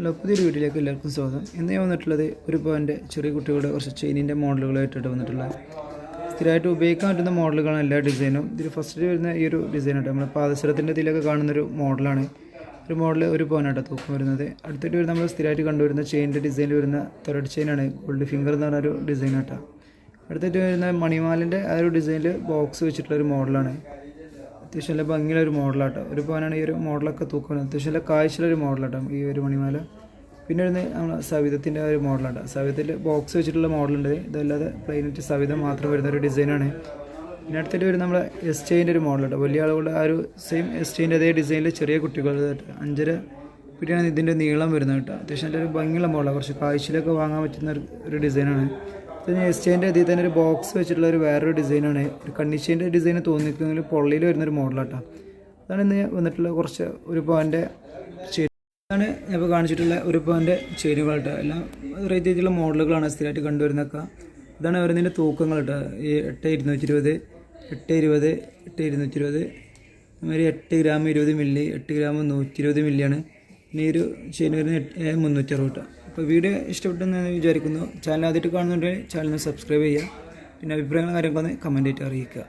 Hello പുതിയൊരു വീട്ടിലേക്ക് എല്ലാവർക്കും സ്വാഗതം. ഇന്ന് ഞാൻ വന്നിട്ടുള്ളത് ഒരു പോയിന്റ് ചെറിയ കുട്ടികളുടെ കുറച്ച് ചെയിനിന്റെ മോഡലുകളായിട്ടാണ് വന്നിട്ടുള്ള സ്ഥിരമായിട്ട് ഉപയോഗിക്കാൻ പറ്റുന്ന മോഡലുകളാണ് എല്ലാ ഡിസൈനും. ഇതിൽ ഫസ്റ്റ് വരുന്ന ഈ ഒരു ഡിസൈനായിട്ട് നമ്മൾ പാദസരത്തിന്റെ ഇതിലൊക്കെ കാണുന്ന ഒരു മോഡലാണ്. ഒരു മോഡൽ ഒരു പവനായിട്ട് തൂക്കം വരുന്നത്. അടുത്തിട്ട് വരുന്ന നമ്മൾ സ്ഥിരമായിട്ട് കണ്ടുവരുന്ന ചെയിനിന്റെ ഡിസൈനിൽ വരുന്ന തേർഡ് ചെയിനാണ് ഗോൾഡ് ഫിംഗർ എന്ന് പറഞ്ഞ ഒരു ഡിസൈനായിട്ടാണ് അടുത്തിട്ട് വരുന്ന മണിമാലിന്റെ ആ ഒരു ഡിസൈനിൽ ബോക്സ് വെച്ചിട്ടുള്ള ഒരു മോഡലാണ്. അത്യാവശ്യം നല്ല ഭംഗിയുള്ള ഒരു മോഡലാട്ടോ. ഒരു പവനാണ് ഈ ഒരു മോഡലൊക്കെ തൂക്കുന്നത് അത്യാവശ്യം നല്ല കാഴ്ചയുള്ള ഒരു മോഡലാട്ടോ ഈ ഒരു മണിമാല. പിന്നെ വരുന്നത് നമ്മൾ സവിധത്തിന്റെ ഒരു മോഡലാണ് സവിധത്തിൽ ബോക്സ് വെച്ചിട്ടുള്ള മോഡലുണ്ട്. ഇതല്ലാതെ പ്ലെയിനായിട്ട് സവിധം മാത്രം വരുന്ന ഒരു ഡിസൈനാണ് പിന്നെ അടുത്തിട്ട് വരുന്ന നമ്മളെ എസ് ചെയിന്റെ ഒരു മോഡലുണ്ട് വലിയ ആളുകളുടെ ആ ഒരു സെയിം എസ് ചെയിന്റെ അതേ ഡിസൈനിൽ ചെറിയ കുട്ടികളുടെ അഞ്ചര പിന്നെയാണ് ഇതിന്റെ നീളം വരുന്നത് കേട്ടോ. അത്യാവശ്യം നല്ലൊരു ഭംഗിയുള്ള മോഡലാണ് കുറച്ച് കാഴ്ചയിലൊക്കെ വാങ്ങാൻ പറ്റുന്ന ഒരു- ഒരു ഡിസൈനാണ് പിന്നെ എസ് ചെയിന്റെ അതിൽ തന്നെ ഒരു ബോക്സ് വെച്ചിട്ടുള്ള ഒരു വേറൊരു ഡിസൈനാണ് ഒരു കണ്ണിച്ചേന്റെ ഡിസൈൻ തോന്നിക്കുന്നെങ്കിൽ പൊള്ളിയിൽ വരുന്നൊരു മോഡലാട്ടോ അതാണ് ഇന്ന് വന്നിട്ടുള്ള കുറച്ച് ഒരു പവന്റെ ഞാൻ ഇപ്പോൾ കാണിച്ചിട്ടുള്ള ഒരു പവന്റെ കേട്ടോ എല്ലാം റേറ്റ് ചെയ്തിട്ടുള്ള മോഡലുകളാണ് സ്ഥിരമായിട്ട് കണ്ടുവരുന്നതൊക്കെ. ഇതാണ് വരുന്നതിന്റെ തൂക്കങ്ങൾ കേട്ടോ ഈ എട്ട് ഇരുന്നൂറ്റി ഇരുപത് എട്ട് ഇരുപത് എട്ട് ഇരുന്നൂറ്റി ഇരുപത് അതുമാതിരി എട്ട് ഗ്രാം ഇരുപത് മില്ലി എട്ട് ഗ്രാം നൂറ്റി ഇരുപത് മില്ലിയാണ് ഇനി ഒരു ചെയിൻ വരുന്നത് മുന്നൂറ്റി അറുപത് കേട്ടോ അപ്പോൾ വീഡിയോ ഇഷ്ടപ്പെട്ടെന്ന് വിചാരിക്കുന്നു. ചാനൽ ആദ്യമായിട്ട് കാണുന്നുണ്ടെങ്കിൽ ചാനൽ സബ്സ്ക്രൈബ് ചെയ്യുക. പിന്നെ അഭിപ്രായങ്ങളും കാര്യങ്ങളൊന്ന് കമന്റായിട്ട് അറിയിക്കുക.